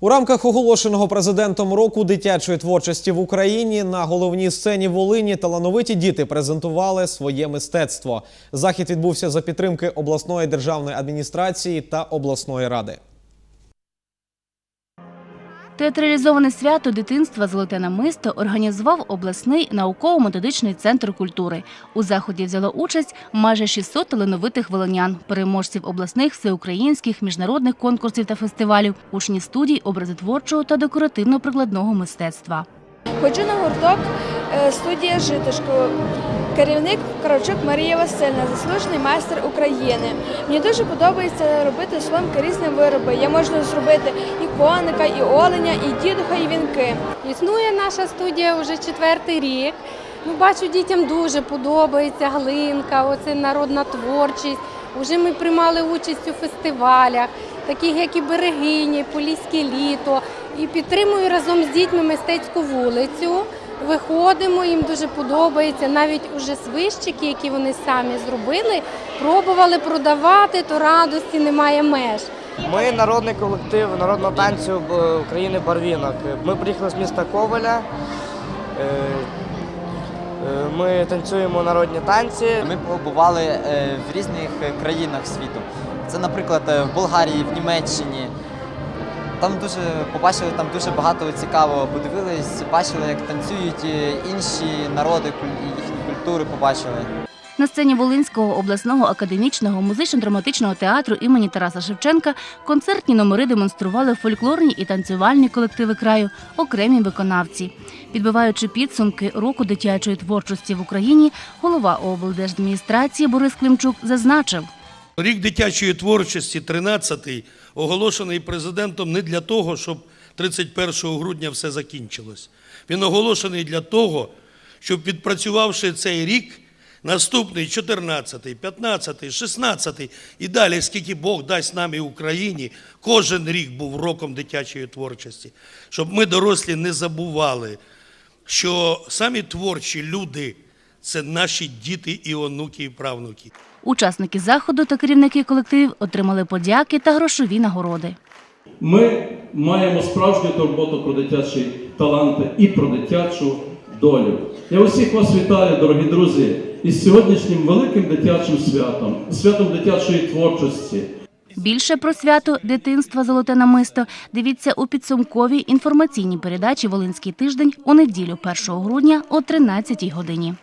У рамках оголошеного президентом року дитячої творчості в Україні на головній сцені Волині талановиті діти презентували своє мистецтво. Захід відбувся за підтримки обласної державної адміністрації та обласної ради. Театралізоване свято дитинства Золоте намисто організував обласний науково-методичний центр культури. У заході взяло участь майже 600 талановитих волинян, переможців обласних, всеукраїнських, міжнародних конкурсів та фестивалів, учні студій образотворчого та декоративно-прикладного мистецтва. Ходжу на гурток е, студія Житишко. Керівник Карачук Марія Васильівна, заслужений майстер України. Мені дуже подобається робити соломки різні вироби. Я можу зробити і коника, і оленя, і дідуха, і вінки. Існує наша студія вже четвертий рік. Ну, бачу, дітям дуже подобається глинка, оце народна творчість. Уже ми приймали участь у фестивалях, таких як і Берегині, Поліське літо. І підтримую разом з дітьми мистецьку вулицю. Виходимо, їм дуже подобається. Навіть уже свищики, які вони самі зробили, пробували продавати, то радості немає меж. Ми народний колектив народного танцю України Барвінок. Ми приїхали з міста Коваля. Е, е, Ми танцюємо народні танці. Ми побували е, в різних країнах світу. Це, наприклад, в Болгарії, в Німеччині. Там дуже побачили там дуже багато цікавого. Подивились, бачили, як танцюють інші народи, їхні культури побачили. На сцені Волинського обласного академічного музично-драматичного театру імені Тараса Шевченка концертні номери демонстрували фольклорні і танцювальні колективи краю, окремі виконавці. Підбиваючи підсумки року дитячої творчості в Україні, голова облдержадміністрації Борис Климчук зазначив. Рік дитячої творчості, 13-й, оголошений президентом не для того, щоб 31 грудня все закінчилось. Він оголошений для того, щоб відпрацювавши цей рік, наступний 14-й, 15-й, 16-й і далі, скільки Бог дасть нам і Україні, кожен рік був роком дитячої творчості, щоб ми дорослі не забували, що самі творчі люди це наші діти і онуки, і правнуки. Учасники заходу та керівники колективів отримали подяки та грошові нагороди. Ми маємо справжню турботу про дитячі таланти і про дитячу долю. Я усіх вас вітаю, дорогі друзі, із сьогоднішнім великим дитячим святом, святом дитячої творчості. Більше про свято дитинства Золоте намисто дивіться у підсумковій інформаційній передачі Волинський тиждень у неділю 1 грудня о 13 годині.